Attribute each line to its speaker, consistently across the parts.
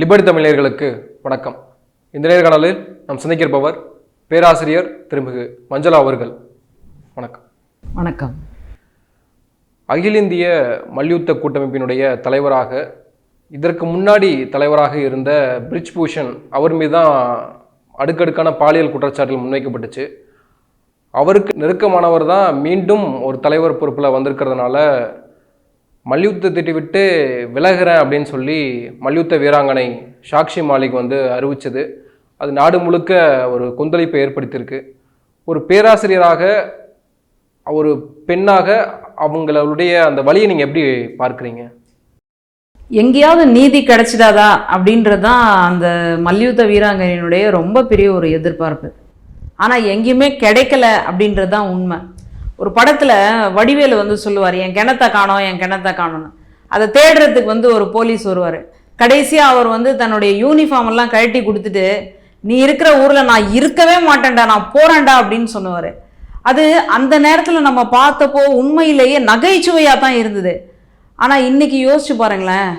Speaker 1: Liberty தமிழர்களுக்கு வணக்கம். இந்த நேர்காணலில் நாம் சந்திக்கிருப்பவர் பேராசிரியர் திருமிகு மஞ்சளா அவர்கள். வணக்கம்.
Speaker 2: வணக்கம்.
Speaker 1: அகில இந்திய மல்யுத்த கூட்டமைப்பினுடைய தலைவராக இதற்கு முன்னாடி தலைவராக இருந்த பிரிஜ் பூஷன் அவர் மீது தான் அடுக்கடுக்கான பாலியல் குற்றச்சாட்டுகள் முன்வைக்கப்பட்டுச்சு. அவருக்கு நெருக்கமானவர் தான் மீண்டும் ஒரு தலைவர் பொறுப்பில் வந்திருக்கிறதுனால மல்யுத்தத்தை விட்டு விலகிறேன் அப்படின்னு சொல்லி மல்யுத்த வீராங்கனை சாக்ஷி மாலிக் வந்து அறிவித்தது அது நாடு முழுக்க ஒரு கொந்தளிப்பை ஏற்படுத்தியிருக்கு. ஒரு பேராசிரியராக ஒரு பெண்ணாக அவங்களுடைய அந்த வழியை நீங்கள் எப்படி பார்க்குறீங்க?
Speaker 2: எங்கேயாவது நீதி கிடைச்சிடாதா அப்படின்றது தான் அந்த மல்யுத்த வீராங்கனையினுடைய ரொம்ப பெரிய ஒரு எதிர்பார்ப்பு. ஆனால் எங்கேயுமே கிடைக்கல அப்படின்றது தான் உண்மை. ஒரு படத்தில் வடிவேலு வந்து சொல்லுவார் என் கிணத்தை காணோம் என் கிணத்தை காணோன்னு அதை தேடுறதுக்கு வந்து ஒரு போலீஸ் வருவார். கடைசியாக அவர் வந்து தன்னுடைய யூனிஃபார்ம் எல்லாம் கழட்டி கொடுத்துட்டு நீ இருக்கிற ஊரில் நான் இருக்கவே மாட்டேன்டா நான் போகிறேன்டா அப்படின்னு சொன்னவர் அது அந்த நேரத்தில் நம்ம பார்த்தப்போ உண்மையிலேயே நகைச்சுவையாக தான் இருந்தது. ஆனால் இன்னைக்கு யோசிச்சு பாருங்களேன்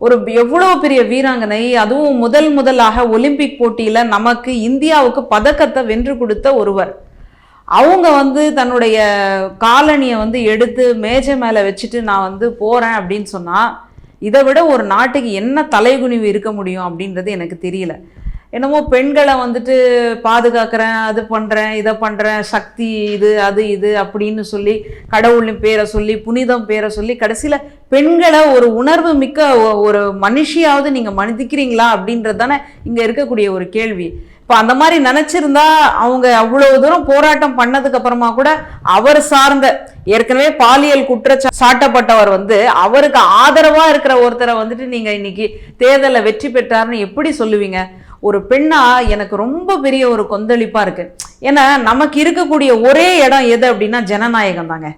Speaker 2: ஒரு எவ்வளோ பெரிய வீராங்கனை அதுவும் முதல் முதலாக ஒலிம்பிக் போட்டியில் நமக்கு இந்தியாவுக்கு பதக்கத்தை வென்று கொடுத்த ஒருவர். அவங்க வந்து தன்னுடைய காலணியை வந்து எடுத்து மேஜை மேலே வச்சுட்டு நான் வந்து போகிறேன் அப்படின்னு சொன்னால் இதை விட ஒரு நாட்டுக்கு என்ன தலைகுனிவு இருக்க முடியும் அப்படின்றது எனக்கு தெரியல. என்னமோ பெண்களை வந்துட்டு பாதுகாக்கிறேன் அது பண்ணுறேன் இதை பண்ணுறேன் சக்தி இது அது இது அப்படின்னு சொல்லி கடவுளின் பேரை சொல்லி புனிதம் பேரை சொல்லி கடைசியில் பெண்களை ஒரு உணர்வு மிக்க ஒரு மனுஷியாவது நீங்கள் மனிதிக்கிறீங்களா அப்படின்றது தானே இங்கே இருக்கக்கூடிய ஒரு கேள்வி. இப்போ அந்த மாதிரி நினச்சிருந்தா அவங்க அவ்வளோ தூரம் போராட்டம் பண்ணதுக்கு அப்புறமா கூட அவர் சார்ந்த ஏற்கனவே பாலியல் குற்றச்சா சாட்டப்பட்டவர் வந்து அவருக்கு ஆதரவாக இருக்கிற ஒருத்தரை வந்துட்டு நீங்கள் இன்னைக்கு தேர்தலில் வெற்றி பெற்றாருன்னு எப்படி சொல்லுவீங்க? ஒரு பெண்ணா எனக்கு ரொம்ப பெரிய ஒரு கொந்தளிப்பாக இருக்குது ஏன்னா நமக்கு இருக்கக்கூடிய ஒரே இடம் எது அப்படின்னா ஜனநாயகம் தாங்க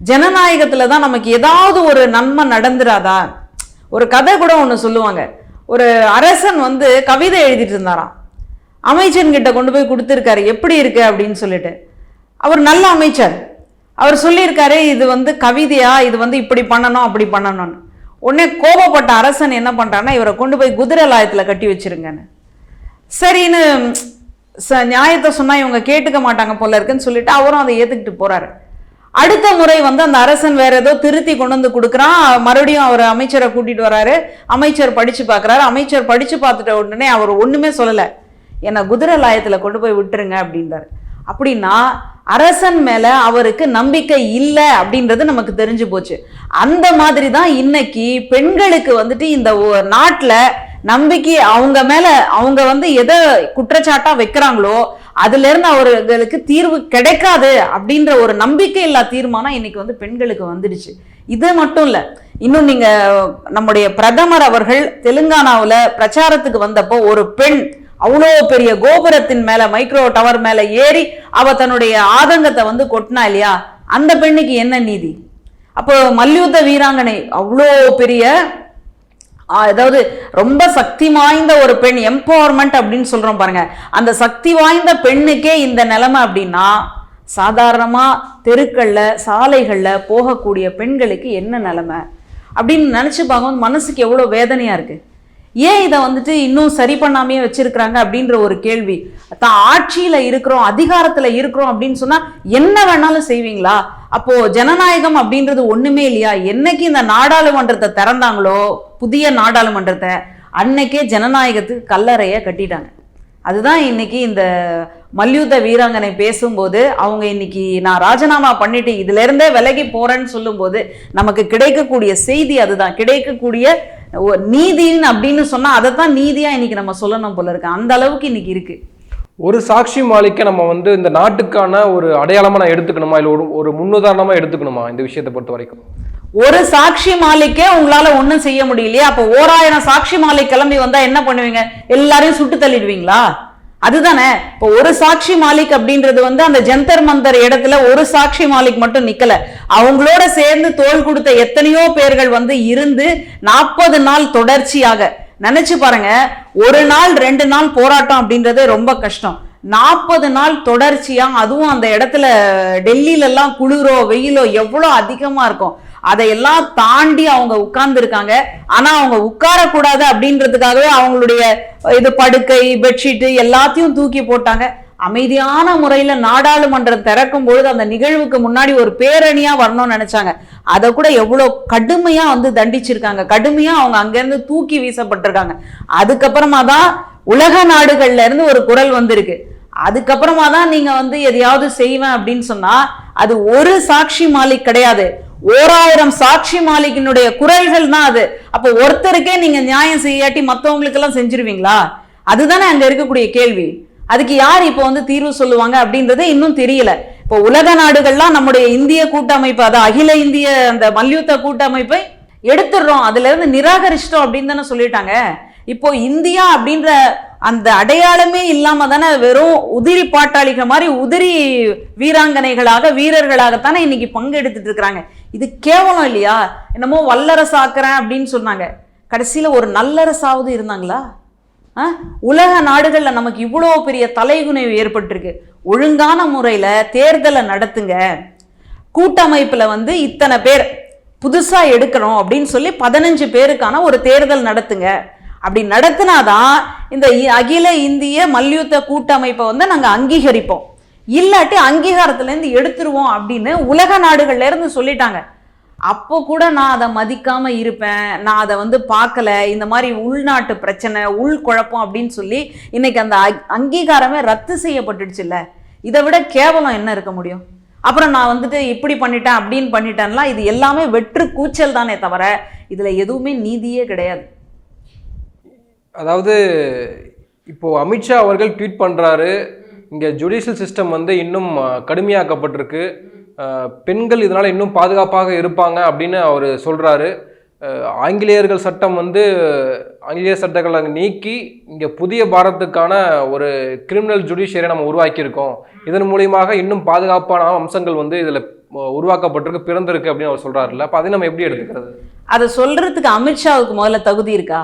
Speaker 2: ஜனநாயகத்தில் தான் நமக்கு ஏதாவது ஒரு நன்மை நடந்துராதா? ஒரு கதை கூட ஒன்று சொல்லுவாங்க. ஒரு அரசன் வந்து கவிதை எழுதிட்டு இருந்தாராம். அமைச்சன்கிட்ட கொண்டு போய் கொடுத்துருக்காரு. எப்படி இருக்கு அப்படின்னு சொல்லிட்டு. அவர் நல்ல அமைச்சர். அவர் சொல்லியிருக்காரு இது வந்து கவிதையா? இது வந்து இப்படி பண்ணணும் அப்படி பண்ணணும்னு. உடனே கோபப்பட்ட அரசன் என்ன பண்ணுறான்னா இவரை கொண்டு போய் குதிரை லாயத்தில் கட்டி வச்சிருங்கன்னு. சரின்னு ச நியாயத்தை சொன்னால் இவங்க கேட்டுக்க மாட்டாங்க போல இருக்குன்னு சொல்லிட்டு அவரும் அதை ஏற்றுக்கிட்டு போகிறாரு அடுத்த முறை வந்து அந்த அரசன் வேற ஏதோ திருத்தி கொண்டு வந்து கொடுக்குறான். மறுபடியும் அவர் அமைச்சரை கூட்டிட்டு வராரு. அமைச்சர் படிச்சு பார்க்குறாரு அமைச்சர் படிச்சு பார்த்துட்ட உடனே அவர் ஒண்ணுமே சொல்லலை. என்னை குதிரை லாயத்தில் கொண்டு போய் விட்டுருங்க அப்படின்றாரு. அப்படின்னா அரசன் மேலே அவருக்கு நம்பிக்கை இல்லை அப்படின்றது நமக்கு தெரிஞ்சு போச்சு. அந்த மாதிரி தான் இன்னைக்கு பெண்களுக்கு வந்துட்டு இந்த நாட்டில் நம்பிக்கை அவங்க மேலே அவங்க வந்து எதை குற்றச்சாட்டாக வைக்கிறாங்களோ அதுலேருந்து அவர்களுக்கு தீர்வு கிடைக்காது அப்படின்ற ஒரு நம்பிக்கை இல்லா தீர்மானம் இன்னைக்கு வந்து பெண்களுக்கு வந்துடுச்சு. இது மட்டும் இல்லை இன்னும் நீங்கள் நம்முடைய பிரதமர் அவர்கள் தெலுங்கானாவில் பிரச்சாரத்துக்கு வந்தப்போ ஒரு பெண் அவ்வளோ பெரிய கோபுரத்தின் மேலே மைக்ரோ டவர் மேலே ஏறி அவ தன்னுடைய ஆதங்கத்தை வந்து கொட்டினா இல்லையா? அந்த பெண்ணுக்கு என்ன நீதி? அப்போ மல்யுத்த வீராங்கனை அவ்வளோ பெரிய அதாவது ரொம்ப சக்தி வாய்ந்த ஒரு பெண் எம்பவர்மெண்ட் அப்படின்னு சொல்றோம் பாருங்க. அந்த சக்தி வாய்ந்த பெண்ணுக்கே இந்த நிலைமை அப்படின்னா சாதாரணமா தெருக்கள்ல சாலைகள்ல போகக்கூடிய பெண்களுக்கு என்ன நிலைமை? அப்படின்னு நினைச்சு பார்க்கும்போது மனசுக்கு எவ்வளோ வேதனையா இருக்கு. ஏன் இதை வந்துட்டு இன்னும் சரி பண்ணாமையே வச்சிருக்கிறாங்க அப்படின்ற ஒரு கேள்வி. தான் ஆட்சியில் இருக்கிறோம் அதிகாரத்தில் இருக்கிறோம் அப்படின்னு சொன்னால் என்ன வேணாலும் செய்வீங்களா? அப்போது ஜனநாயகம் அப்படின்றது ஒன்றுமே இல்லையா? என்னைக்கு இந்த நாடாளுமன்றத்தை திறந்தாங்களோ புதிய நாடாளுமன்றத்தை அன்னைக்கே ஜனநாயகத்துக்கு கல்லறையை கட்டிட்டாங்க. அதுதான் இன்னைக்கு இந்த மல்யுத்த வீராங்கனை பேசும்போது அவங்க இன்னைக்கு நான் ராஜினாமா பண்ணிட்டு இதுலேருந்தே விலகி போறேன்னு சொல்லும்போது நமக்கு கிடைக்கக்கூடிய செய்தி அதுதான். கிடைக்கக்கூடிய நீதின்னு அப்படின்னு சொன்னால் அதை தான் நீதியாக இன்னைக்கு நம்ம சொல்லணும் போல இருக்கு. அந்த அளவுக்கு இன்னைக்கு இருக்கு.
Speaker 1: ஒரு சாட்சி மாளிகை நம்ம வந்து இந்த நாட்டுக்கான ஒரு அடையாளமாக நான் எடுத்துக்கணுமா? இல்லை ஒரு ஒரு முன்னுதாரணமாக எடுத்துக்கணுமா இந்த விஷயத்தை பொறுத்த வரைக்கும்?
Speaker 2: ஒரு சாட்சி மாலைக்கே உங்களால ஒன்றும் செய்ய முடியலையே. அப்போ ஓராயிரம் சாட்சி மாலை கிளம்பி வந்தா என்ன பண்ணுவீங்க? எல்லாரையும் சுட்டு தள்ளிடுவீங்களா? அதுதானே. இப்போ ஒரு சாட்சி மாலிக் அப்படின்றது வந்து அந்த ஜந்தர் மந்தர் இடத்துல ஒரு சாட்சி மாலிக் மட்டும் நிக்கல. அவங்களோட சேர்ந்து தோள் கொடுத்த எத்தனையோ பேர்கள் வந்து இருந்து நாற்பது நாள் தொடர்ச்சியாக. நினைச்சு பாருங்க ஒரு நாள் ரெண்டு நாள் போராட்டம் அப்படின்றது ரொம்ப கஷ்டம். நாற்பது நாள் தொடர்ச்சியா அதுவும் அந்த இடத்துல டெல்லியிலலாம் குளிரோ வெயிலோ எவ்வளோ அதிகமாக இருக்கும். அதையெல்லாம் தாண்டி அவங்க உட்கார்ந்து இருக்காங்க ஆனா அவங்க உட்காரக்கூடாது அப்படின்றதுக்காகவே அவங்களுடைய இது படுக்கை பெட்ஷீட்டு எல்லாத்தையும் தூக்கி போட்டாங்க. அமைதியான முறையில நாடாளுமன்றம் திறக்கும் பொழுது அந்த நிகழ்வுக்கு முன்னாடி ஒரு பேரணியா வரணும்னு நினைச்சாங்க. அதை கூட எவ்வளவு கடுமையா வந்து தண்டிச்சிருக்காங்க. கடுமையா அவங்க அங்கிருந்து தூக்கி வீசப்பட்டிருக்காங்க. அதுக்கப்புறமா தான் உலக நாடுகள்ல இருந்து ஒரு குரல் வந்திருக்கு. அதுக்கப்புறமா தான் நீங்க வந்து எதையாவது செய்வேன் அப்படின்னு சொன்னா அது ஒரு சாட்சி மாலிக் கிடையாது. ஓராயிரம் சாட்சி மாலிகினுடைய குரல்கள் தான் அது. அப்போ ஒருத்தருக்கே நீங்க நியாயம் செய்யாட்டி மற்றவங்களுக்கு எல்லாம் செஞ்சிருவீங்களா? அதுதானே அங்க இருக்கக்கூடிய கேள்வி. அதுக்கு யார் இப்போ வந்து தீர்வு சொல்லுவாங்க அப்படின்றது இன்னும் தெரியல. இப்போ உலக நாடுகள்லாம் நம்முடைய இந்திய கூட்டமைப்பு அதாவது அகில இந்திய அந்த மல்யுத்த கூட்டமைப்பை எடுத்துடுறோம். அதுல இருந்து நிராகரிச்சிட்டோம் அப்படின்னு தானே சொல்லிட்டாங்க. இப்போ இந்தியா அப்படின்ற அந்த அடையாளமே இல்லாம தானே வெறும் உதிரி பாட்டாளிகள் மாதிரி உதிரி வீராங்கனைகளாக வீரர்களாகத்தானே இன்னைக்கு பங்கெடுத்துட்டு இருக்கிறாங்க. இது கேவலம் இல்லையா? என்னமோ வல்லரசு ஆக்குறேன் அப்படின்னு சொன்னாங்க. கடைசியில் ஒரு நல்லரசாவது இருந்தாங்களா? ஆ? உலக நாடுகளில் நமக்கு இவ்வளோ பெரிய தலைகுனைவு ஏற்பட்டிருக்கு. ஒழுங்கான முறையில் தேர்தலை நடத்துங்க. கூட்டமைப்பில் வந்து இத்தனை பேர் புதுசாக எடுக்கணும் அப்படின்னு சொல்லி பதினஞ்சு பேருக்கான ஒரு தேர்தல் நடத்துங்க. அப்படி நடத்தினாதான் இந்த இ- அகில இந்திய மல்யுத்த கூட்டமைப்பை வந்து நாங்கள் அங்கீகரிப்போம். இல்லாட்டி அங்கீகாரத்துலேருந்து எடுத்துருவோம் அப்படின்னு உலக நாடுகள்லேருந்து சொல்லிட்டாங்க. அப்போ கூட நான் அதை மதிக்காம இருப்பேன். நான் அதை வந்து பார்க்கல. இந்த மாதிரி உள்நாட்டு பிரச்சனை உள் குழப்பம் அப்படின்னு சொல்லி இன்னைக்கு அந்த அங்கீகாரமே ரத்து செய்யப்பட்டுடுச்சுல்ல. இதை விட கேவலம் என்ன இருக்க முடியும்? அப்புறம் நான் வந்துட்டு இப்படி பண்ணிட்டேன் அப்படின்னு பண்ணிட்டேன்லாம் இது எல்லாமே வெற்று கூச்சல் தானே தவிர இதில் எதுவுமே நீதியே கிடையாது.
Speaker 1: அதாவது இப்போ அமித்ஷா அவர்கள் ட்வீட் பண்ணுறாரு இங்கே ஜுடிஷியல் சிஸ்டம் வந்து இன்னும் கடுமையாக்கப்பட்டிருக்கு. பெண்கள் இதனால் இன்னும் பாதுகாப்பாக இருப்பாங்க அப்படின்னு அவர் சொல்கிறாரு ஆங்கிலேயர்கள் சட்டம் வந்து ஆங்கிலேயர் சட்டங்களை நீக்கி இங்கே புதிய பாரத்துக்கான ஒரு கிரிமினல் ஜுடிஷியரை நம்ம உருவாக்கியிருக்கோம். இதன் மூலியமாக இன்னும் பாதுகாப்பான அம்சங்கள் வந்து இதில் உருவாக்கப்பட்டிருக்கு பிறந்திருக்கு அப்படின்னு அவர் சொல்கிறாருல்ல அப்போ அதை நம்ம எப்படி எடுத்துக்கிறது?
Speaker 2: அதை சொல்கிறதுக்கு அமித்ஷாவுக்கு முதல்ல தகுதி இருக்கா?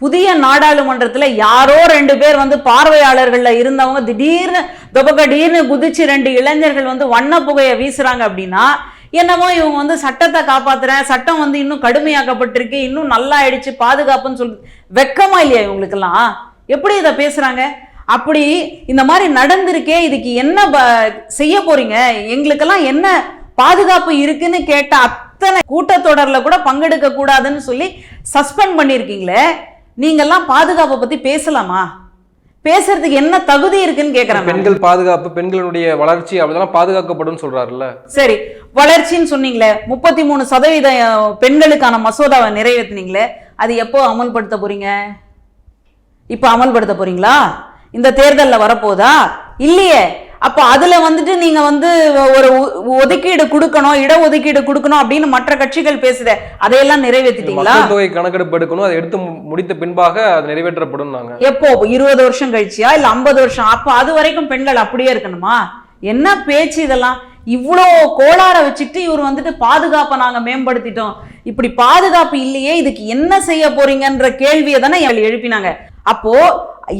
Speaker 2: புதிய நாடாளுமன்றத்தில் யாரோ ரெண்டு பேர் வந்து பார்வையாளர்களில் இருந்தவங்க திடீர்னு தொபக்கடீர்னு குதிச்சு ரெண்டு இளைஞர்கள் வந்து வண்ண புகையை வீசுகிறாங்க அப்படின்னா என்னமோ இவங்க வந்து சட்டத்தை காப்பாற்றுறேன் சட்டம் வந்து இன்னும் கடுமையாக்கப்பட்டிருக்கு இன்னும் நல்லா ஆயிடுச்சு பாதுகாப்புன்னு சொல்லி வெக்கமா இல்லையா இவங்களுக்கெல்லாம்? எப்படி இதை பேசுகிறாங்க அப்படி இந்த மாதிரி நடந்திருக்கே இதுக்கு என்ன ப- செய்ய போறீங்க? எங்களுக்கெல்லாம் என்ன பாதுகாப்பு இருக்குன்னு கேட்ட அத்தனை கூட்டத்தொடரில் கூட பங்கெடுக்க கூடாதுன்னு சொல்லி சஸ்பெண்ட் பண்ணியிருக்கீங்களே? நீங்கெல்லாம் பாதுகாப்பை பத்தி பேசலாமா? பேசுறதுக்கு என்ன தகுதி இருக்குன்னு கேக்குறேன் நான்.
Speaker 1: பெண்கள் பாதுகாப்பு பெண்களுடைய வளர்ச்சி அப்படிலாம் பாதுகாக்கப்படும் சொல்றாருல்ல.
Speaker 2: சரி வளர்ச்சின்னு சொன்னீங்களே முப்பத்தி மூணு சதவீத அஹ், பெண்களுக்கான மசோதாவை நிறைவேத்துனீங்களே அது எப்போ அமல்படுத்த போறீங்க? இப்போ அமல்படுத்த போறீங்களா? இந்த தேர்தல்ல வரப்போதா? இல்லையே. அப்போ அதுல வந்துட்டு நீங்க வந்து ஒரு ஒதுக்கீடு கொடுக்கணும் இட ஒதுக்கீடு கொடுக்கணும் அப்படின்னு மற்ற கட்சிகள் பேசுதே அதையெல்லாம் நிறைவேத்திட்டீங்களா?
Speaker 1: மக்கள் தொகை கணக்கெடுப்பு எடுக்கணும் அதை எடுத்து முடித்த பின்பாக அது நிறைவேற்றப்படும் நாங்க.
Speaker 2: எப்போ? இருபது வருஷம் கழிச்சியா? இல்ல ஐம்பது வருஷம்? அப்ப அது வரைக்கும் பெண்கள் அப்படியே இருக்கணுமா? என்ன பேச்சு இதெல்லாம்? இவ்வளோ கோளாற வச்சுட்டு இவர் வந்துட்டு பாதுகாப்பை நாங்க மேம்படுத்திட்டோம். இப்படி பாதுகாப்பு இல்லையே இதுக்கு என்ன செய்ய போறீங்கன்ற கேள்வியை தானே எழுப்பினாங்க. அப்போ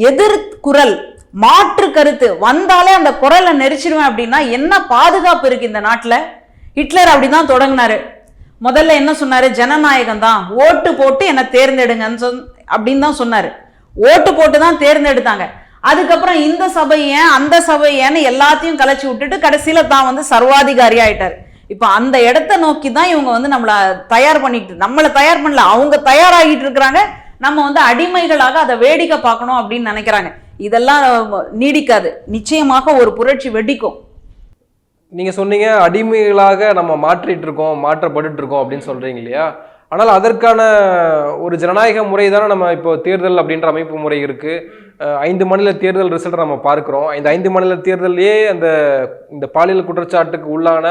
Speaker 2: எதிர் குரல் மாற்று கருத்து. வந்தாலே அந்த குரலை நெரிச்சிருவேன் அப்படின்னா என்ன பாதுகாப்பு இருக்கு இந்த நாட்டில்? ஹிட்லர் அப்படிதான் தொடங்கினாரு. முதல்ல என்ன சொன்னாரு? ஜனநாயகம் தான் ஓட்டு போட்டு என்னை தேர்ந்தெடுங்கன்னு சொன் அப்படின்னு தான் சொன்னாரு. ஓட்டு போட்டு தான் தேர்ந்தெடுத்தாங்க. அதுக்கப்புறம் இந்த சபை ஏன் அந்த சபை ஏன்னு எல்லாத்தையும் கலைச்சி விட்டுட்டு கடைசியில தான் வந்து சர்வாதிகாரி ஆயிட்டார். இப்போ அந்த இடத்த நோக்கி தான் இவங்க வந்து நம்மளை தயார் பண்ணிக்கிட்டு நம்மளை தயார் பண்ணல. அவங்க தயாராகிட்டு இருக்கிறாங்க. நம்ம வந்து அடிமைகளாக அதை வேடிக்கை பார்க்கணும் அப்படின்னு நினைக்கிறாங்க. இதெல்லாம் நீடிக்காது. நிச்சயமாக ஒரு புரட்சி வெடிக்கும்.
Speaker 1: நீங்கள் சொன்னீங்க அடிமைகளாக நம்ம மாற்றிட்டு இருக்கோம் மாற்றப்பட்டுட்டு இருக்கோம் அப்படின்னு சொல்கிறீங்க இல்லையா? ஆனால் அதற்கான ஒரு ஜனநாயக முறை தானே நம்ம இப்போ தேர்தல் அப்படின்ற அமைப்பு முறை இருக்குது ஐந்து மாநில தேர்தல் ரிசல்ட்டை நம்ம பார்க்குறோம். இந்த ஐந்து மாநில தேர்தலையே அந்த இந்த பாலியல் குற்றச்சாட்டுக்கு உள்ளான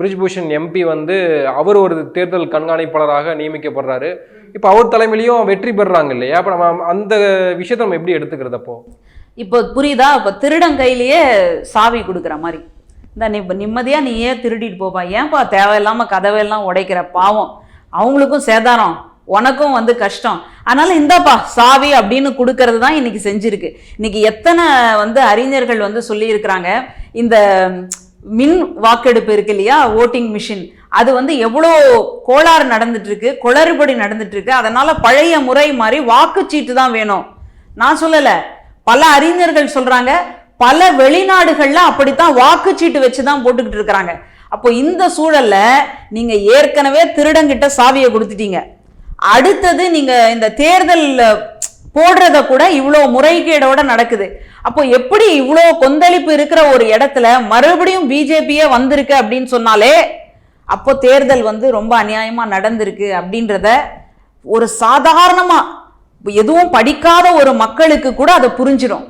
Speaker 1: பிரிஜ்பூஷன் எம்பி வந்து அவர் ஒரு தேர்தல் கண்காணிப்பாளராக நியமிக்கப்படுறாரு. இப்போ அவர் தலைமையிலையும் வெற்றி பெறுறாங்க இல்லையா? அப்போ நம்ம அந்த விஷயத்தை நம்ம எப்படி எடுத்துக்கிறது அப்போது
Speaker 2: இப்போ புரியுதா? இப்போ திருடன் கையிலேயே சாவி கொடுக்குற மாதிரி. இந்த நீ இப்போ நிம்மதியாக நீ ஏன் திருடிட்டு போப்பா? ஏன்ப்பா தேவையில்லாமல் கதவையெல்லாம் உடைக்கிற பாவம்? அவங்களுக்கும் சேதாரம். உனக்கும் வந்து கஷ்டம். அதனால் இந்தாப்பா சாவி அப்படின்னு கொடுக்கறது தான் இன்றைக்கி செஞ்சுருக்கு. இன்றைக்கி எத்தனை வந்து அறிஞர்கள் வந்து சொல்லியிருக்கிறாங்க இந்த மின் வாக்கெடுப்பு இருக்கு இல்லையா? Voting machine. அது வந்து எவ்வளோ கோளாறு நடந்துட்டுருக்கு குளறுபடி நடந்துட்டுருக்கு. அதனால் பழைய முறை மாதிரி வாக்குச்சீட்டு தான் வேணும். நான் சொல்லலை. பல அறிஞர்கள் சொல்றாங்க பல வெளிநாடுகள்ல அப்படித்தான் வாக்குச்சீட்டு வச்சு தான் போட்டுக்கிட்டு இருக்கிறாங்க. அப்போ இந்த சூழல்ல நீங்க ஏற்கனவே திருடங்கிட்ட சாவியை கொடுத்துட்டீங்க. அடுத்தது நீங்க இந்த தேர்தல் போடுறத கூட இவ்வளோ முறைகேடோட நடக்குது. அப்போ எப்படி இவ்வளோ கொந்தளிப்பு இருக்கிற ஒரு இடத்துல மறுபடியும் பிஜேபியே வந்திருக்கு அப்படின்னு சொன்னாலே அப்போ தேர்தல் வந்து ரொம்ப அநியாயமா நடந்திருக்கு அப்படின்றத ஒரு சாதாரணமா எதுவும் படிக்காத ஒரு மக்களுக்கு கூட அதை புரிஞ்சிடும்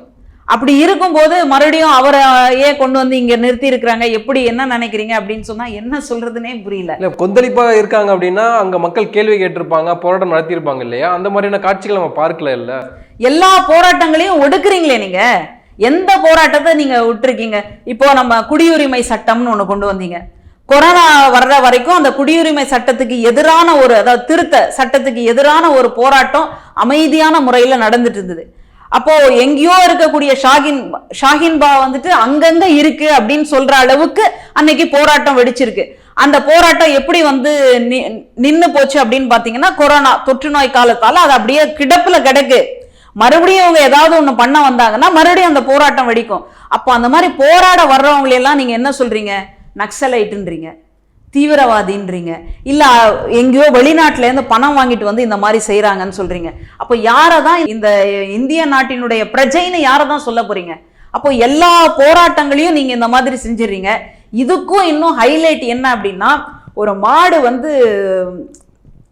Speaker 2: அப்படி இருக்கும்போது மறுபடியும் அவரை ஏன் கொண்டு வந்து இங்க நிறுத்தி இருக்கிறாங்க? எப்படி என்ன நினைக்கிறீங்க? அப்படின்னு சொன்னா என்ன சொல்றதுனே புரியல.
Speaker 1: இல்ல கொந்தளிப்பா இருக்காங்க அப்படின்னா அங்க மக்கள் கேள்வி கேட்டிருப்பாங்க போராட்டம் நடத்தியிருப்பாங்க இல்லையா? அந்த மாதிரியான காட்சிகள் நம்ம பார்க்கல இல்ல?
Speaker 2: எல்லா போராட்டங்களையும் ஒடுக்குறீங்களே நீங்க. எந்த போராட்டத்தை நீங்க விட்டுருக்கீங்க? இப்போ நம்ம குடியுரிமை சட்டம்னு ஒண்ணு கொண்டு வந்தீங்க. கொரோனா வர்ற வரைக்கும் அந்த குடியுரிமை சட்டத்துக்கு எதிரான ஒரு அதாவது திருத்த சட்டத்துக்கு எதிரான ஒரு போராட்டம் அமைதியான முறையில் நடந்துட்டு இருந்தது. அப்போ எங்கேயோ இருக்கக்கூடிய ஷாகின் ஷாஹின்பா வந்துட்டு அங்கங்க இருக்கு அப்படின்னு சொல்ற அளவுக்கு அன்னைக்கு போராட்டம் வெடிச்சிருக்கு. அந்த போராட்டம் எப்படி வந்து நி- போச்சு அப்படின்னு பாத்தீங்கன்னா கொரோனா தொற்று நோய் காலத்தால அது அப்படியே கிடப்புல கிடக்கு. மறுபடியும் அவங்க ஏதாவது ஒன்று பண்ண வந்தாங்கன்னா மறுபடியும் அந்த போராட்டம் வெடிக்கும். அப்போ அந்த மாதிரி போராட வர்றவங்களையெல்லாம் நீங்க என்ன சொல்றீங்க? நக்சலைட்டுன்றீங்க தீவிரவாதின்றீங்க இல்லை எங்கேயோ வெளிநாட்டிலேருந்து பணம் வாங்கிட்டு வந்து இந்த மாதிரி செய்கிறாங்கன்னு சொல்கிறீங்க அப்போ யாரை தான் இந்த இந்திய நாட்டினுடைய பிரஜைன்னு யாரை தான் சொல்ல போகிறீங்க அப்போ எல்லா போராட்டங்களையும் நீங்கள் இந்த மாதிரி செஞ்சிடுறீங்க. இதுக்கும் இன்னும் ஹைலைட் என்ன அப்படின்னா ஒரு மாடு வந்து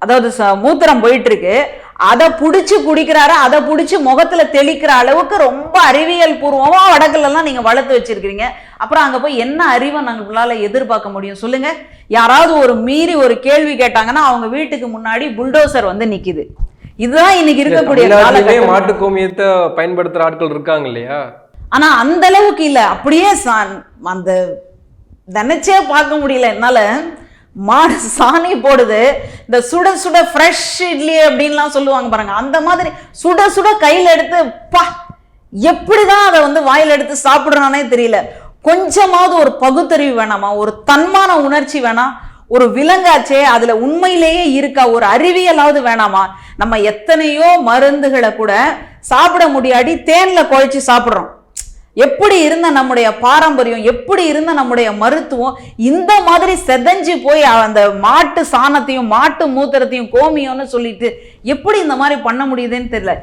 Speaker 2: அதாவது ச- மூத்திரம் போயிட்டுருக்கு அதை புடிச்சு குடிக்கிறாரு அதை புடிச்சு முகத்துல தெளிக்கிற அளவுக்கு ரொம்ப அறிவியல் பூர்வமா வடக்குல எல்லாம் நீங்க வளர்த்து வச்சிருக்கீங்க அப்புறம் அங்க போய் என்ன அறிவை நாங்களால எதிர்பார்க்க முடியும் சொல்லுங்க. யாராவது ஒரு மீறி ஒரு கேள்வி கேட்டாங்கன்னா அவங்க வீட்டுக்கு முன்னாடி புல்டோசர் வந்து நிக்குது. இதுதான் இன்னைக்கு இருக்கக்கூடிய
Speaker 1: மாட்டு கோமியத்தை பயன்படுத்துற ஆட்கள் இருக்காங்க இல்லையா?
Speaker 2: ஆனா அந்த அளவுக்கு இல்ல. அப்படியே அந்த நினைச்சே பார்க்க முடியல. என்னால மாடு சாணி போடுது. இந்த சுட சுட ஃப்ரெஷ் இட்லி அப்படின்லாம் சொல்லுவாங்க பாருங்க. அந்த மாதிரி சுட சுட கையில் எடுத்து பா எப்படிதான் அதை வந்து வாயில் எடுத்து சாப்பிடுறானே தெரியல. கொஞ்சமாவது ஒரு பகுத்தறிவு வேணாமா? ஒரு தன்மான உணர்ச்சி வேணாம் ஒரு விலங்காச்சே அதுல உண்மையிலேயே இருக்கா? ஒரு அறிவியலாவது வேணாமா? நம்ம எத்தனையோ மருந்துகளை கூட சாப்பிட முடியாடி தேன்ல குழைச்சி சாப்பிடுறோம். எப்படி இருந்த நம்முடைய பாரம்பரியம் எப்படி இருந்த நம்முடைய மருத்துவம் இந்த மாதிரி செதஞ்சு போய் அந்த மாட்டு சாணத்தையும் மாட்டு மூத்திரத்தையும் கோமியம்னு சொல்லிட்டு எப்படி இந்த மாதிரி பண்ண முடியுதுன்னு தெரியல.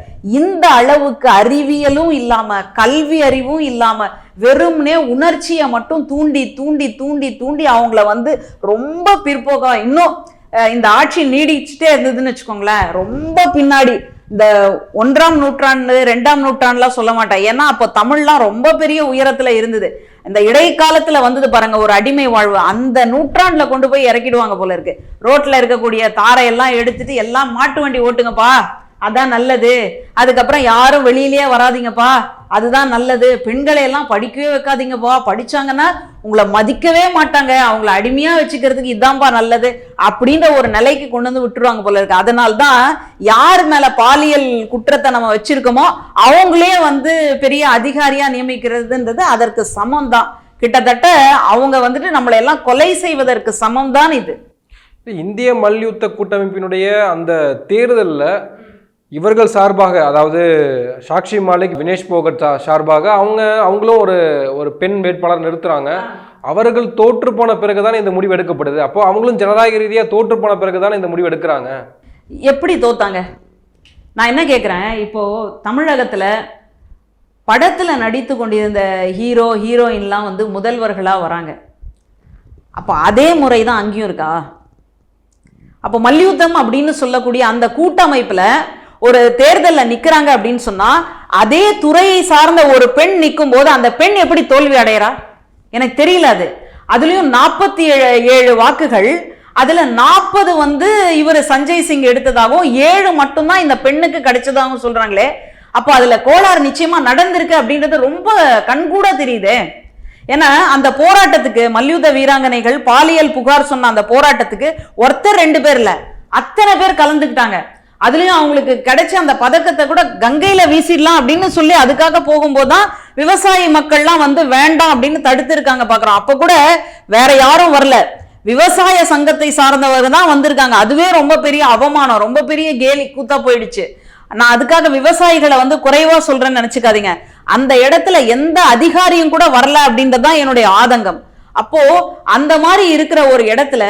Speaker 2: இந்த அளவுக்கு அறிவியலும் இல்லாம கல்வி அறிவும் இல்லாம வெறும்னே உணர்ச்சியை மட்டும் தூண்டி தூண்டி தூண்டி தூண்டி அவங்கள வந்து ரொம்ப பிற்போக்கா இன்னும் இந்த ஆட்சி நீடிச்சுட்டே இருந்ததுன்னு வச்சுக்கோங்களேன் ரொம்ப பின்னாடி இந்த ஒன்றாம் நூற்றாண்டு ரெண்டாம் நூற்றாண்டுலாம் சொல்ல மாட்டேன் ஏன்னா அப்போ தமிழ்லாம் ரொம்ப பெரிய உயரத்தில் இருந்தது. இந்த இடைக்காலத்தில் வந்தது பாருங்க ஒரு அடிமை வாழ்வு. அந்த நூற்றாண்டில் கொண்டு போய் இறக்கிடுவாங்க போல இருக்கு. ரோட்டில் இருக்கக்கூடிய தாரையெல்லாம் எடுத்துட்டு எல்லாம் மாட்டு வண்டி ஓட்டுங்கப்பா. அதான் நல்லது. அதுக்கப்புறம் யாரும் வெளியிலேயே வராதீங்கப்பா. அதுதான் நல்லது. பெண்களை எல்லாம் படிக்கவே வைக்காதீங்கப்பா. படிச்சாங்கன்னா உங்களை மதிக்கவே மாட்டாங்க. அவங்கள அடிமையாக வச்சுக்கிறதுக்கு இதுதான்ப்பா நல்லது. அப்படின்ற ஒரு நிலைக்கு கொண்டு வந்து விட்டுருவாங்க போல இருக்கு. அதனால தான் யார் மேலே பாலியல் குற்றத்தை நம்ம வச்சுருக்கோமோ அவங்களே வந்து பெரிய அதிகாரியாக நியமிக்கிறதுன்றது அதற்கு சமம் தான் கிட்டத்தட்ட அவங்க வந்துட்டு நம்மளை எல்லாம் கொலை செய்வதற்கு சமம் தான் இது.
Speaker 1: இந்திய மல்யுத்த கூட்டமைப்பினுடைய அந்த தேர்தலில் இவர்கள் சார்பாக அதாவது சாக்ஷி மாலிக் வினேஷ் போகட் சார்பாக அவங்க அவங்களும் ஒரு ஒரு பெண் வேட்பாளர் நிறுத்துறாங்க. அவர்கள் தோற்று போன பிறகுதான் இந்த முடிவு எடுக்கப்படுது. அப்போ அவங்களும் ஜனநாயக ரீதியா தோற்று போன பிறகுதான் இந்த முடிவு எடுக்கிறாங்க.
Speaker 2: எப்படி தோத்தாங்க? நான் என்ன கேட்குறேன் இப்போ தமிழகத்துல படத்துல நடித்து கொண்டிருந்த ஹீரோ ஹீரோயின்லாம் வந்து முதல்வர்களா வராங்க. அப்போ அதே முறை தான் அங்கேயும் இருக்கா? அப்போ மல்யுத்தம் அப்படின்னு சொல்லக்கூடிய அந்த கூட்டமைப்புல ஒரு தேர்தலில் நிற்கிறாங்க அப்படின்னு சொன்னால் அதே துறையை சார்ந்த ஒரு பெண் நிற்கும் போது அந்த பெண் எப்படி தோல்வி அடையிறா? எனக்கு தெரியல அது. அதுலேயும் நாற்பத்தி ஏழு ஏழு வாக்குகள் அதில் நாற்பது வந்து இவர் சஞ்சய் சிங் எடுத்ததாகவும் ஏழு மட்டும்தான் இந்த பெண்ணுக்கு கிடைச்சதாகவும் சொல்கிறாங்களே அப்போ அதில் கோளாறு நிச்சயமாக நடந்திருக்கு அப்படின்றது ரொம்ப கண்கூட தெரியுதே. ஏன்னா அந்த போராட்டத்துக்கு மல்யுத்த வீராங்கனைகள் பாலியல் புகார் சொன்ன அந்த போராட்டத்துக்கு ஒருத்தர் ரெண்டு பேர் இல்லை. அத்தனை பேர் கலந்துக்கிட்டாங்க. அதுலயும் அவங்களுக்கு கிடைச்ச அந்த பதக்கத்தை கூட கங்கையில வீசிடலாம் அப்படின்னு சொல்லி அதுக்காக போகும்போது தான் விவசாயி மக்கள்லாம் வந்து வேண்டாம் அப்படின்னு தடுத்து இருக்காங்க பாக்குறோம். அப்ப கூட வேற யாரும் வரல. விவசாய சங்கத்தை சார்ந்தவங்க தான் வந்திருக்காங்க. அதுவே ரொம்ப பெரிய அவமானம் ரொம்ப பெரிய கேலி கூத்தா போயிடுச்சு. நான் அதுக்காக விவசாயிகளை வந்து குறைவா சொல்றேன்னு நினைச்சுக்காதீங்க. அந்த இடத்துல எந்த அதிகாரியும் கூட வரல அப்படின்றதுதான் என்னுடைய ஆதங்கம். அப்போ அந்த மாதிரி இருக்கிற ஒரு இடத்துல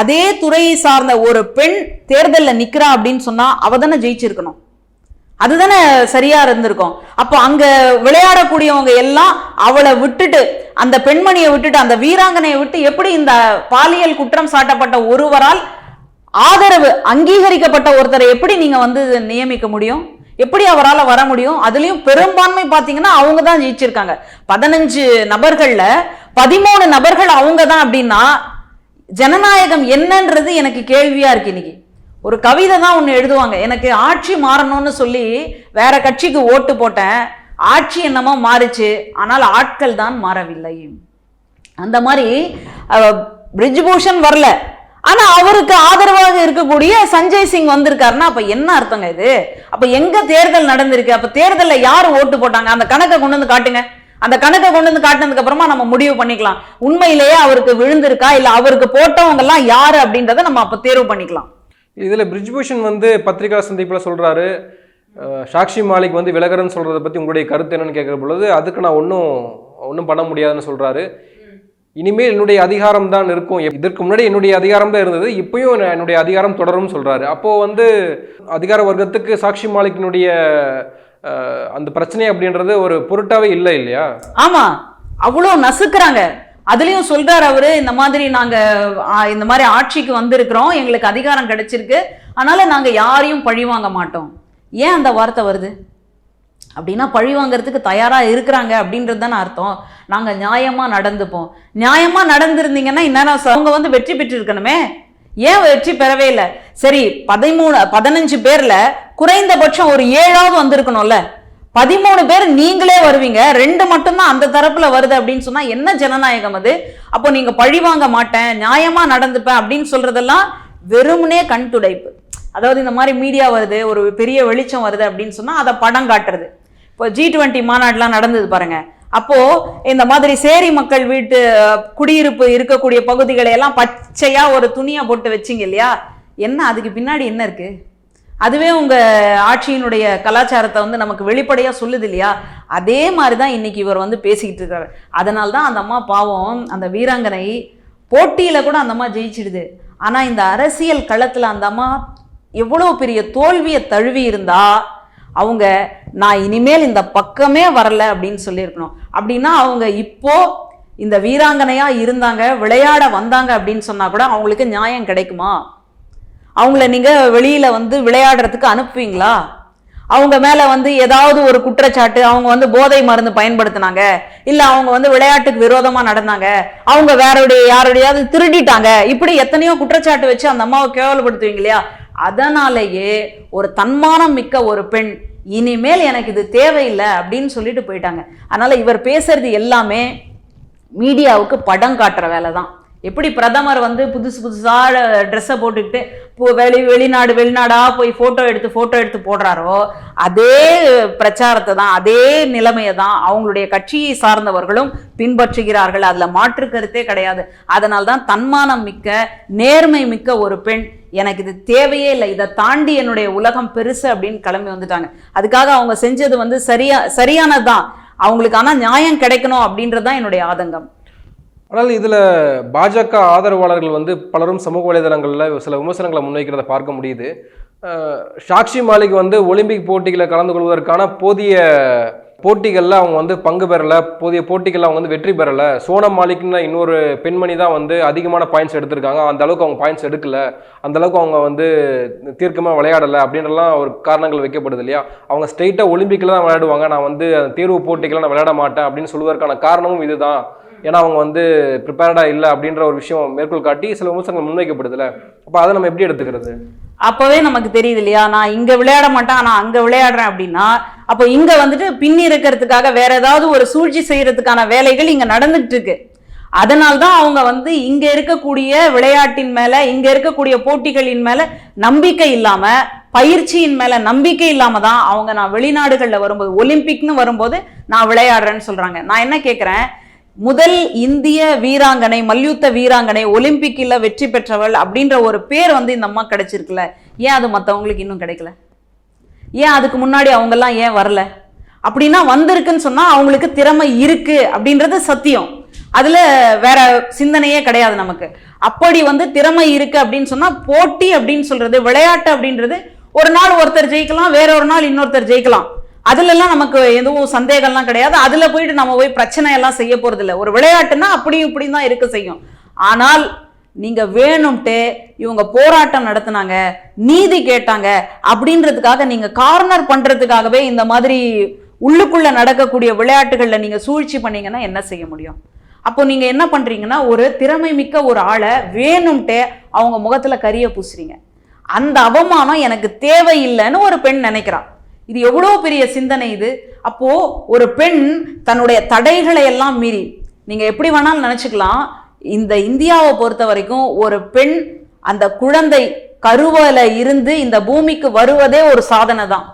Speaker 2: அதே துறையை சார்ந்த ஒரு பெண் தேர்தலில் நிற்கிறா அப்படின்னு சொன்னா அவ தானே ஜெயிச்சிருக்கணும். அதுதானே சரியா இருந்திருக்கும். அப்போ அங்க விளையாடக்கூடியவங்க எல்லாம் அவளை விட்டுட்டு அந்த பெண்மணியை விட்டுட்டு அந்த வீராங்கனையை விட்டு எப்படி இந்த பாலியல் குற்றம் சாட்டப்பட்ட ஒருவரால் ஆதரவு அங்கீகரிக்கப்பட்ட ஒருத்தரை எப்படி நீங்க வந்து நியமிக்க முடியும்? எப்படி அவரால் வர முடியும்? அதுலேயும் பெரும்பான்மை பார்த்தீங்கன்னா அவங்க தான் ஜெயிச்சிருக்காங்க. பதினஞ்சு நபர்களில் பதிமூணு நபர்கள் அவங்க தான் அப்படின்னா ஜனநாயகம் என்னன்றது எனக்கு கேள்வியாக இருக்கு இன்னைக்கு. ஒரு கவிதை தான் ஒன்று எழுதுவாங்க. எனக்கு ஆட்சி மாறணும்னு சொல்லி வேற கட்சிக்கு ஓட்டு போட்டேன். ஆட்சி என்னமோ மாறுச்சு. ஆனால் ஆட்கள் தான் மாறவில்லை. அந்த மாதிரி பிரிட்ஜ் பிரிஜ்பூஷன் வரல. ஆனா அவருக்கு ஆதரவாக இருக்கக்கூடிய சஞ்சய் சிங் வந்திருக்காருன்னா அப்ப என்ன அர்த்தங்க இது? அப்ப எங்க தேர்தல் நடந்திருக்கு? அப்ப தேர்தலில் யார் ஓட்டு போட்டாங்க? அந்த கணக்கை கொண்டு வந்து காட்டுங்க. அந்த கணக்கை கொண்டு வந்து காட்டினதுக்கு அப்புறமா நம்ம முடிவு பண்ணிக்கலாம். உண்மையிலேயே அவருக்கு விழுந்திருக்கா? இல்ல அவருக்கு போட்டவங்க எல்லாம் யாரு அப்படின்றத நம்ம அப்ப தேர்வு பண்ணிக்கலாம்.
Speaker 1: இதில் பிரிஜ்பூஷன் வந்து பத்திரிகா சந்திப்பில் சொல்கிறாரு சாக்ஷி மாலிக் வந்து விலகரன்னு சொல்கிறத பற்றி உங்களுடைய கருத்து என்னன்னு கேட்குற பொழுது அதுக்கு நான் ஒன்றும் ஒன்றும் பண்ண முடியாதுன்னு சொல்கிறாரு இனிமேல் என்னுடைய அதிகாரம் தான் இருக்கும். எப்- இதற்கு முன்னாடி என்னுடைய அதிகாரம் தான் இருந்தது. இப்பயும் என்னுடைய அதிகாரம் தொடரும் சொல்கிறாரு அப்போது வந்து அதிகார வர்க்கத்துக்கு சாக்ஷி மாலிக்கினுடைய அந்த பிரச்சனை அப்படின்றது ஒரு பொருட்டாவே இல்லை இல்லையா?
Speaker 2: ஆமாம் அவ்வளோ நசுக்குறாங்க. அதுலேயும் சொல்கிறார் அவரு இந்த மாதிரி நாங்க இந்த மாதிரி ஆட்சிக்கு வந்திருக்கிறோம். எங்களுக்கு அதிகாரம் கிடைச்சிருக்கு. அதனால நாங்க யாரையும் பழி வாங்க மாட்டோம். ஏன் அந்த வார்த்தை வருது? அப்படின்னா பழி வாங்குறதுக்கு தயாராக இருக்கிறாங்க அப்படின்றது தானே அர்த்தம். நாங்கள் நியாயமாக நடந்துப்போம். நியாயமாக நடந்திருந்தீங்கன்னா இந்நேரம் அவங்க வந்து வெற்றி பெற்று இருக்கணுமே ஏன் வெற்றி பெறவே இல்லை? சரி பதிமூணு பதினஞ்சு பேரில் குறைந்தபட்சம் ஒரு ஏழாவது வந்திருக்கணும்ல. பதிமூணு பேர் நீங்களே வருவீங்க. ரெண்டு மட்டும்தான் அந்த தரப்புல வருது அப்படின்னு சொன்னா என்ன ஜனநாயகம் அது? அப்போ நீங்க பழி வாங்க மாட்டேன் நியாயமா நடந்துப்பேன் அப்படின்னு சொல்றதெல்லாம் வெறுமனே கண் துடைப்பு அதாவது இந்த மாதிரி மீடியா வருது ஒரு பெரிய வெளிச்சம் வருது அப்படின்னு சொன்னா அதை படம் காட்டுறது. இப்போ ஜி டுவெண்ட்டி மாநாடுலாம் நடந்தது பாருங்க. அப்போ இந்த மாதிரி சேரி மக்கள் வீட்டு குடியிருப்பு இருக்கக்கூடிய பகுதிகளை எல்லாம் பச்சையா ஒரு துணியாக போட்டு வச்சிங்க இல்லையா? என்ன அதுக்கு பின்னாடி என்ன இருக்கு? அதுவே உங்க ஆட்சியினுடைய கலாச்சாரத்தை வந்து நமக்கு வெளிப்படையா சொல்லுது இல்லையா? அதே மாதிரி தான் இன்னைக்கு இவர் வந்து பேசிக்கிட்டு இருக்காரு. அதனால தான் அந்த அம்மா பாவம் அந்த வீராங்கனை போட்டியில கூட அந்த அம்மா ஜெயிச்சிடுது. ஆனா இந்த அரசியல் களத்துல அந்த அம்மா எவ்வளோ பெரிய தோல்வியை தழுவி இருந்தா அவங்க நான் இனிமேல் இந்த பக்கமே வரல அப்படின்னு சொல்லியிருக்கணும். அப்படின்னா அவங்க இப்போ இந்த வீராங்கனையாக இருந்தாங்க விளையாட வந்தாங்க அப்படின்னு சொன்னால் கூட அவங்களுக்கு நியாயம் கிடைக்குமா? அவங்கள நீங்கள் வெளியில் வந்து விளையாடுறதுக்கு அனுப்புவீங்களா? அவங்க மேலே வந்து ஏதாவது ஒரு குற்றச்சாட்டு அவங்க வந்து போதை மருந்து பயன்படுத்தினாங்க இல்லை அவங்க வந்து விளையாட்டுக்கு விரோதமாக நடந்தாங்க அவங்க வேறோடைய யாருடையாவது திருடிட்டாங்க இப்படி எத்தனையோ குற்றச்சாட்டு வச்சு அந்த அம்மாவை கேவலப்படுத்துவீங்க இல்லையா? அதனாலேயே ஒரு தன்மானம் மிக்க ஒரு பெண் இனிமேல் எனக்கு இது தேவையில்லை அப்படின்னு சொல்லிட்டு போயிட்டாங்க. அதனால் இவர் பேசுறது எல்லாமே மீடியாவுக்கு படம் காட்டுற வேலை தான் எப்படி பிரதமர் வந்து புதுசு புதுசாக ட்ரெஸ்ஸை போட்டுக்கிட்டு வெளி வெளிநாடு வெளிநாடாக போய் ஃபோட்டோ எடுத்து ஃபோட்டோ எடுத்து போடுறாரோ அதே பிரச்சாரத்தை தான் அதே நிலைமையை தான் அவங்களுடைய கட்சியை சார்ந்தவர்களும் பின்பற்றுகிறார்கள். அதில் மாற்று கருத்தே கிடையாது. அதனால தான் தன்மானம் மிக்க நேர்மை மிக்க ஒரு பெண் எனக்கு இது தேவையே இல்லை. இதை தாண்டி என்னுடைய உலகம் பெருசு அப்படின்னு கிளம்பி வந்துட்டாங்க. அதுக்காக அவங்க செஞ்சது வந்து சரியா சரியானதுதான். அவங்களுக்கு ஆனால் நியாயம் கிடைக்கணும் அப்படின்றது தான் என்னுடைய ஆதங்கம்.
Speaker 1: ஆனால் இதில் பாஜக ஆதரவாளர்கள் வந்து பலரும் சமூக வலைதளங்களில் சில விமர்சனங்களை முன்வைக்கிறத பார்க்க முடியுது. சாக்ஷி மாலிக் வந்து ஒலிம்பிக் போட்டிகளை கலந்து கொள்வதற்கான போதிய போட்டிகளில் அவங்க வந்து பங்கு பெறலை போதிய போட்டிகளில் அவங்க வந்து வெற்றி பெறலை. சோனம் மாலிக்னு இன்னொரு பெண்மணி தான் வந்து அதிகமான பாயிண்ட்ஸ் எடுத்திருக்காங்க. அந்த அளவுக்கு அவங்க பாயிண்ட்ஸ் எடுக்கல. அந்த அளவுக்கு அவங்க வந்து தீர்க்கமாக விளையாடலை அப்படின்றலாம் ஒரு காரணங்கள் வைக்கப்படுது இல்லையா? அவங்க ஸ்ட்ரெயிட்டாக ஒலிம்பிக்கில் தான் விளையாடுவாங்க. நான் வந்து தேர்வு போட்டிகளை நான் விளையாட மாட்டேன் அப்படின்னு சொல்வதற்கான காரணமும் இதுதான். ஏன்னா அவங்க வந்து ப்ரிப்பேர்டாக இல்லை அப்படின்ற ஒரு விஷயம் மேற்கோள் காட்டி சில விமர்சனங்கள் முன்வைக்கப்படுதுல. அப்போ அதை நம்ம எப்படி எடுத்துக்கிறது?
Speaker 2: அப்போவே நமக்கு தெரியுது இல்லையா? நான் இங்கே விளையாட மாட்டேன் ஆனால் அங்கே விளையாடுறேன் அப்படின்னா அப்போ இங்கே வந்துட்டு பின் இருக்கிறதுக்காக வேற ஏதாவது ஒரு சூழ்ச்சி செய்கிறதுக்கான வேலைகள் இங்கே நடந்துகிட்டு இருக்கு அதனால்தான் அவங்க வந்து இங்கே இருக்கக்கூடிய விளையாட்டின் மேலே இங்கே இருக்கக்கூடிய போட்டிகளின் மேலே நம்பிக்கை இல்லாமல் பயிற்சியின் மேலே நம்பிக்கை இல்லாமல் தான் அவங்க நான் வெளிநாடுகளில் வரும்போது ஒலிம்பிக்னு வரும்போது நான் விளையாடுறேன்னு சொல்கிறாங்க நான் என்ன கேட்குறேன் முதல் இந்திய வீராங்கனை மல்யுத்த வீராங்கனை ஒலிம்பிக்கில் வெற்றி பெற்றவள் அப்படின்ற ஒரு பேர் வந்து இந்த அம்மா கிடைச்சிருக்குல்ல. ஏன் அது மற்றவங்களுக்கு இன்னும் கிடைக்கல? ஏன் அதுக்கு முன்னாடி அவங்கெல்லாம் ஏன் வரல? அப்படின்னா வந்திருக்குன்னு சொன்னால் அவங்களுக்கு திறமை இருக்குது அப்படின்றது சத்தியம். அதில் வேற சிந்தனையே கிடையாது நமக்கு. அப்படி வந்து திறமை இருக்குது அப்படின்னு சொன்னால் போட்டி அப்படின்னு சொல்கிறது விளையாட்டு அப்படின்றது ஒரு நாள் ஒருத்தர் ஜெயிக்கலாம் வேற ஒரு நாள் இன்னொருத்தர் ஜெயிக்கலாம். அதுலலாம் நமக்கு எதுவும் சந்தேகம்லாம் கிடையாது. அதில் போயிட்டு நம்ம போய் பிரச்சனை எல்லாம் செய்ய போகிறதில்ல ஒரு விளையாட்டுனா அப்படியும் இப்படியும் தான் இருக்க செய்யும். ஆனால் நீங்கள் வேணும்ட்டு இவங்க போராட்டம் நடத்துனாங்க நீதி கேட்டாங்க அப்படின்றதுக்காக நீங்கள் கார்னர் பண்ணுறதுக்காகவே இந்த மாதிரி உள்ளுக்குள்ளே நடக்கக்கூடிய விளையாட்டுகளில் நீங்கள் சூழ்ச்சி பண்ணீங்கன்னா என்ன செய்ய முடியும்? அப்போ நீங்கள் என்ன பண்ணுறீங்கன்னா ஒரு திறமை மிக்க ஒரு ஆளை வேணும்ட்டு அவங்க முகத்தில் கரிய பூசுறீங்க. அந்த அவமானம் எனக்கு தேவையில்லைன்னு ஒரு பெண் நினைக்கிறான் இது எவ்வளோ பெரிய சிந்தனை இது? அப்போது ஒரு பெண் தன்னுடைய தடைகளை எல்லாம் மீறி நீங்கள் எப்படி வேணாலும் நினச்சிக்கலாம் இந்த இந்தியாவை பொறுத்த வரைக்கும் ஒரு பெண் அந்த குழந்தை கருவல இருந்து இந்த பூமிக்கு வருவதே ஒரு சாதனை தான்.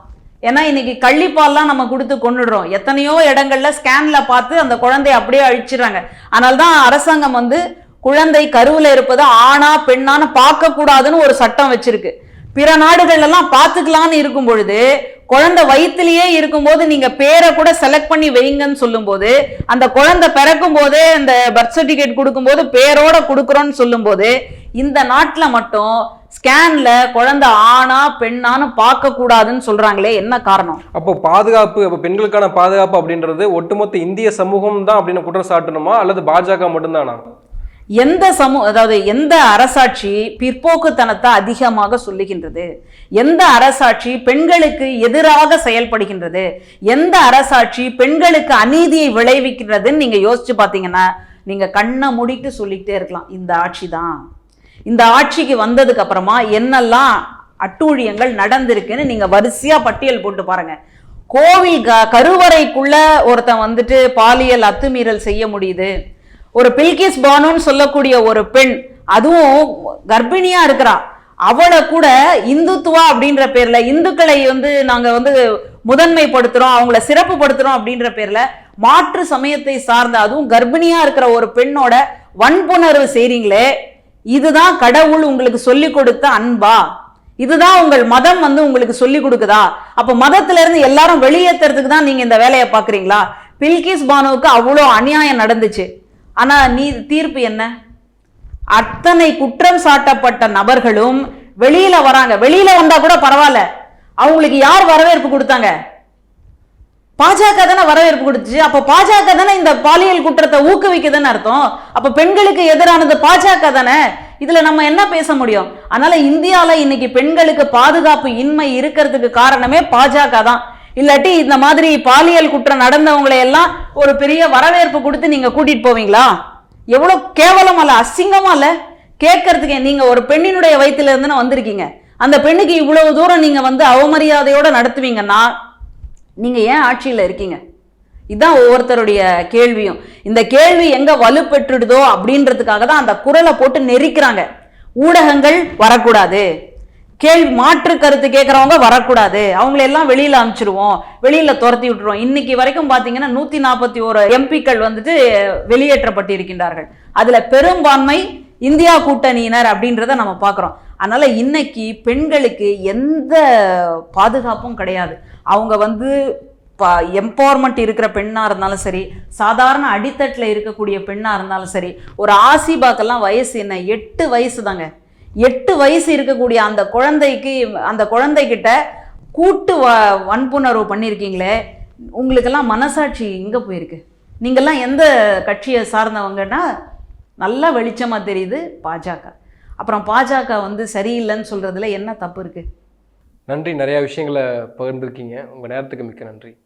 Speaker 2: ஏன்னா இன்னைக்கு கள்ளிப்பால்லாம் நம்ம கொடுத்து கொண்டுடுறோம். எத்தனையோ இடங்கள்ல ஸ்கேன்ல பார்த்து அந்த குழந்தைய அப்படியே அழிச்சிடுறாங்க. அதனால தான் அரசாங்கம் வந்து குழந்தை கருவில் இருப்பதை ஆணா பெண்ணான்னு பார்க்கக்கூடாதுன்னு ஒரு சட்டம் வச்சிருக்கு. பிற நாடுகள் எல்லாம் பார்த்துக்கலான்னு இருக்கும் பொழுது குழந்தை வயிற்றிலேயே இருக்கும்போது நீங்க பேரை கூட செலக்ட் பண்ணி வைங்கன்னு சொல்லும்போது அந்த குழந்தை பிறக்கும் போதே இந்த பர்த் சர்டிஃபிகேட் கொடுக்கும்போது பேரோட கொடுக்குறோன்னு சொல்லும்போது இந்த நாட்டில் மட்டும் ஸ்கேன்ல குழந்தை ஆணா பெண்ணான்னு பார்க்க கூடாதுன்னு சொல்றாங்களே என்ன காரணம்?
Speaker 1: அப்போ பாதுகாப்பு அப்போ பெண்களுக்கான பாதுகாப்பு அப்படின்றது ஒட்டுமொத்த இந்திய சமூகம் தான் அப்படின்னு குற்றம் சாட்டணுமா அல்லது பாஜக மட்டும்தானா?
Speaker 2: எந்த சமூ அதாவது எந்த அரசாட்சி பிற்போக்குத்தனத்தை அதிகமாக சொல்லுகின்றது? எந்த அரசாட்சி பெண்களுக்கு எதிராக செயல்படுகின்றது? எந்த அரசாட்சி பெண்களுக்கு அநீதியை விளைவிக்கிறதுன்னு நீங்கள் யோசிச்சு பார்த்தீங்கன்னா நீங்கள் கண்ணை மூடிட்டு சொல்லிக்கிட்டே இருக்கலாம். இந்த ஆட்சி தான். இந்த ஆட்சிக்கு வந்ததுக்கு அப்புறமா என்னெல்லாம் அட்டூழியங்கள் நடந்திருக்குன்னு நீங்கள் வரிசையாக பட்டியல் போட்டு பாருங்க. கோவில் க கருவறைக்குள்ளே ஒருத்தன் வந்துட்டு பாலியல் அத்துமீறல் செய்ய முடியுது. ஒரு பில்கிஸ் பானுன்னு சொல்லக்கூடிய ஒரு பெண் அதுவும் கர்ப்பிணியா இருக்கிறா. அவளை கூட இந்துத்துவா அப்படின்ற பேர்ல இந்துக்களை வந்து நாங்க வந்து முதன்மைப்படுத்துறோம் அவங்கள சிறப்புப்படுத்துறோம் அப்படின்ற பேர்ல மாற்று சமயத்தை சார்ந்த அதுவும் கர்ப்பிணியா இருக்கிற ஒரு பெண்ணோட வன்புணர்வு செய்றீங்களே இதுதான் கடவுள் உங்களுக்கு சொல்லி கொடுத்த அன்பா? இதுதான் உங்கள் மதம் வந்து உங்களுக்கு சொல்லி கொடுக்குதா? அப்ப மதத்துல இருந்து எல்லாரும் வெளியேற்றுறதுக்கு தான் நீங்க இந்த வேலையை பாக்குறீங்களா பில்கிஸ் பானுவுக்கு அவ்வளோ அநியாயம் நடந்துச்சு. ஆனால் நீ தீர்ப்பு என்ன? அத்தனை குற்றம் சாட்டப்பட்ட நபர்களும் வெளியில வராங்க. வெளியில வந்தா கூட பரவாயில்ல. அவங்களுக்கு யார் வரவேற்பு கொடுத்தாங்க? பாஜக தானே வரவேற்பு கொடுத்துச்சு. அப்ப பாஜக தானே இந்த பாலியல் குற்றத்தை ஊக்குவிக்குதுன்னு அர்த்தம். அப்ப பெண்களுக்கு எதிரானது பாஜக தானே? இதுல நம்ம என்ன பேச முடியும்? அதனால இந்தியால இன்னைக்கு பெண்களுக்கு பாதுகாப்பு இன்மை இருக்கிறதுக்கு காரணமே பாஜக தான். இல்லாட்டி இந்த மாதிரி பாலியல் குற்றம் நடந்தவங்களை எல்லாம் ஒரு பெரிய வரவேற்பு கொடுத்து நீங்க கூட்டிட்டு போவீங்களா? எவ்வளவு கேவலம் அல்ல அசிங்கமா இல்ல கேட்கறதுக்கு நீங்க ஒரு பெண்ணினுடைய வயிற்றுல இருந்து வந்திருக்கீங்க. அந்த பெண்ணுக்கு இவ்வளவு தூரம் நீங்க வந்து அவமரியாதையோட நடத்துவீங்கன்னா நீங்க ஏன் ஆட்சியில இருக்கீங்க? இதுதான் ஒவ்வொருத்தருடைய கேள்வியும். இந்த கேள்வி எங்க வலுப்பெற்றுடுதோ அப்படின்றதுக்காக தான் அந்த குரலை போட்டு நெரிக்கிறாங்க. ஊடகங்கள் வரக்கூடாது. கேள்வி மாற்று கருத்து கேட்குறவங்க வரக்கூடாது. அவங்கள எல்லாம் வெளியில் அனுப்பிச்சிருவோம். வெளியில் துரத்தி விட்டுருவோம். இன்னைக்கு வரைக்கும் பார்த்தீங்கன்னா நூற்றி நாற்பத்தி ஒரு எம்பிக்கள் வந்துட்டு வெளியேற்றப்பட்டிருக்கின்றார்கள். அதில் பெரும்பான்மை இந்தியா கூட்டணியினர் அப்படின்றத நம்ம பார்க்குறோம் அதனால் இன்னைக்கு பெண்களுக்கு எந்த பாதுகாப்பும் கிடையாது. அவங்க வந்து எம்பவர்மெண்ட் இருக்கிற பெண்ணாக இருந்தாலும் சரி சாதாரண அடித்தட்டில் இருக்கக்கூடிய பெண்ணாக இருந்தாலும் சரி ஒரு ஆசிபாக்கெல்லாம் வயசு என்ன எட்டு வயசு தாங்க எட்டு வயசு இருக்கக்கூடிய அந்த குழந்தைக்கு அந்த குழந்தைகிட்ட கூட்டு வ வன்புணர்வு பண்ணியிருக்கீங்களே உங்களுக்கெல்லாம் மனசாட்சி எங்கே போயிருக்கு? நீங்கள்லாம் எந்த கட்சியை சார்ந்தவங்கன்னா நல்லா வெளிச்சமாக தெரியுது பாஜக. அப்புறம் பாஜக வந்து சரியில்லைன்னு சொல்கிறதுல என்ன தப்பு இருக்குது
Speaker 1: நன்றி. நிறையா விஷயங்களை பகிர்ந்துருக்கீங்க. உங்கள் நேரத்துக்கு மிக்க நன்றி.